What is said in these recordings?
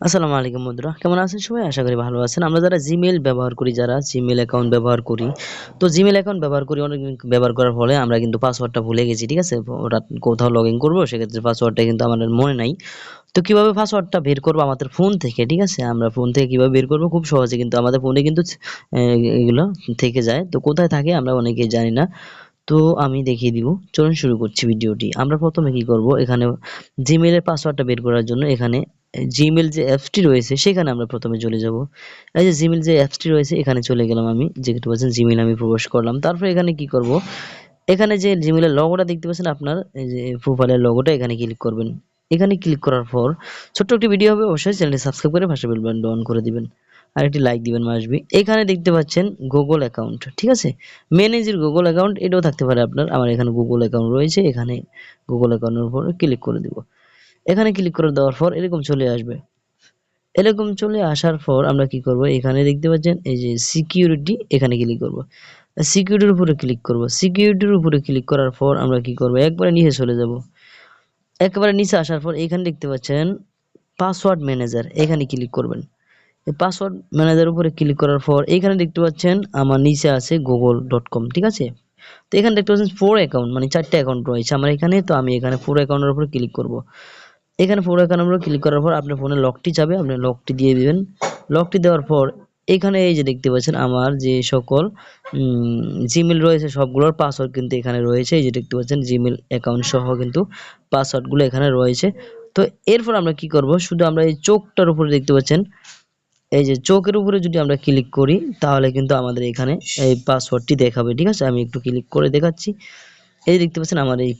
আসসালামু আলাইকুম বন্ধুরা, কেমন আছেন সবাই? আশা করি ভালো আছেন। আমরা যারা জিমেল ব্যবহার করি, যারা জিমেল অ্যাকাউন্ট ব্যবহার করি, তো জিমেল অ্যাকাউন্ট ব্যবহার করি, অনেক ব্যবহার করার ফলে আমরা কিন্তু পাসওয়ার্ডটা ভুলে গেছি, ঠিক আছে? ওটা কোথাও লগ ইন করব, সেক্ষেত্রে পাসওয়ার্ডটা কিন্তু আমাদের মনে নাই। তো কীভাবে পাসওয়ার্ডটা বের করব আমাদের ফোন থেকে, ঠিক আছে? আমরা ফোন থেকে কীভাবে বের করব? খুব সহজে কিন্তু আমাদের ফোনে কিন্তু এগুলো থেকে যায়। তো কোথায় থাকে আমরা অনেকেই জানি না। তো আমি দেখিয়ে দিব। চলুন শুরু করছি ভিডিওটি। আমরা প্রথমে কি করব? এখানে জিমেলের পাসওয়ার্ডটা বের করার জন্য এখানে জিমেল যে অ্যাপসটি রয়েছে, সেখানে আমরা প্রথমে চলে যাব। এই যে জিমেল যে অ্যাপসটি রয়েছে, এখানে চলে গেলাম আমি যেহেতু বলছেন জিমেল আমি প্রবেশ করলাম। তারপর এখানে কি করব? এখানে যে জিমেলের লগোটা দেখতে পাচ্ছেন আপনার, এই যে প্রোফাইলের লগোটা এখানে ক্লিক করবেন। এখানে ক্লিক করার পর ছোট্ট একটি ভিডিও হবে, অবশ্যই চ্যানেলটি সাবস্ক্রাইব করে ভাষা বেলবেন অন করে দিবেন। আর একটি লাইক দিবেন মাসবি এখানে দেখতে পাচ্ছেন গুগল অ্যাকাউন্ট ঠিক আছে? ম্যানেজের গুগল অ্যাকাউন্ট এটাও থাকতে পারে আপনার। আমার এখানে গুগল অ্যাকাউন্ট রয়েছে, এখানে গুগল অ্যাকাউন্টের উপর ক্লিক করে দিব। এখানে ক্লিক করে দেওয়ার পর এরকম চলে আসবে। এরকম চলে আসার পর আমরা কি করব? এখানে দেখতে পাচ্ছেন, এই যে সিকিউরিটি এখানে ক্লিক করব। সিকিউরিটির উপরে ক্লিক করব। সিকিউরিটির উপরে ক্লিক করার পর আমরা কি করব? একবারে নিচে চলে যাব। একবারে নিচে আসার পর এখানে দেখতে পাচ্ছেন পাসওয়ার্ড ম্যানেজার এখানে ক্লিক করবেন। পাসওয়ার্ড ম্যানেজার উপরে ক্লিক করার পর এখানে দেখতে পাচ্ছেন, আমার নিচে আছে গুগল ডট কম ঠিক আছে? তো এখানে দেখতে পাচ্ছেন ফোর অ্যাকাউন্ট মানে চারটে অ্যাকাউন্ট রয়েছে। আমার এখানে, তো আমি এখানে ফোর অ্যাকাউন্টের উপরে ক্লিক করব। এখানে ফোর অ্যাকাউন্টের উপরে ক্লিক করার পর আপনার ফোনে লকটি যাবে, আপনি লকটি দিয়ে দিবেন। লকটি দেওয়ার পর এখানে এই যে দেখতে পাচ্ছেন আমার যে সকল জিমেল রয়েছে সবগুলোর পাসওয়ার্ড কিন্তু এখানে রয়েছে। এই যে দেখতে পাচ্ছেন জিমেল অ্যাকাউন্ট সহ কিন্তু পাসওয়ার্ডগুলো এখানে রয়েছে। তো এরপর আমরা কি করব? শুধু আমরা এই চোখটার উপরে দেখতে পাচ্ছেন, এই যে চোখের উপরে যদি আমরা ক্লিক করি, তাহলে কিন্তু আমাদের এখানে এই পাসওয়ার্ডটি দেখাবে। ঠিক আছে? আমি একটু ক্লিক করে দেখাচ্ছি। এই দেখতে পাচ্ছেন আমার এই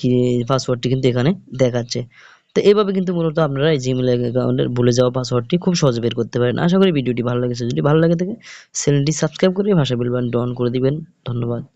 পাসওয়ার্ডটি কিন্তু এখানে দেখাচ্ছে। তো এভাবে কিন্তু মূলত আপনারা এই জিমেল অ্যাকাউন্টের ভুলে যাওয়া পাসওয়ার্ডটি খুব সহজে বের করতে পারেন। আশা করি ভিডিওটি ভালো লেগেছে। যদি ভালো লাগে থাকে চ্যানেলটি সাবস্ক্রাইব করে ভাষা বিল ডন অন করে দিবেন। ধন্যবাদ।